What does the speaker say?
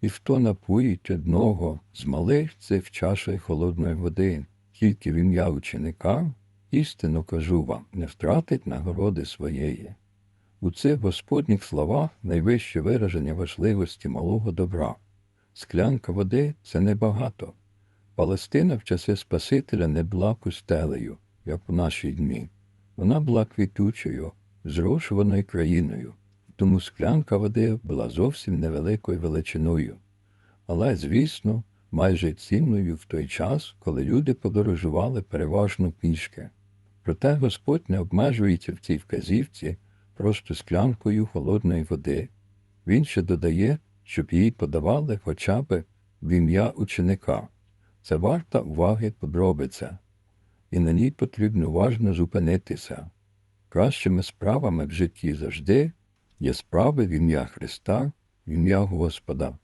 І хто напоїть одного з малих цих чашею холодної води, тільки в ім'я ученика, істинно кажу вам, не втратить нагороди своєї. У цих Господніх словах найвище вираження важливості малого добра. Склянка води це небагато. Палестина в часи Спасителя не була пустелею, як у наші дні. Вона була квітучою, зрошуваною країною, тому склянка води була зовсім невеликою величиною. Але, звісно, майже цінною в той час, коли люди подорожували переважно пішки. Проте Господь не обмежується в цій вказівці просто склянкою холодної води. Він ще додає, щоб її подавали хоча б в ім'я ученика. Це варта уваги подробиця, і на ній потрібно уважно зупинитися. Кращими справами в житті завжди є справи в ім'я Христа, в ім'я Господа.